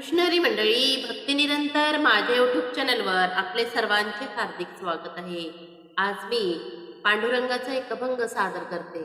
कृष्णरी मंडळी भक्ती निरंतर माझ्या यूट्यूब चॅनलवर आपले सर्वांचे हार्दिक स्वागत आहे. आज मी पांडुरंगाचा एक अभंग सादर करते.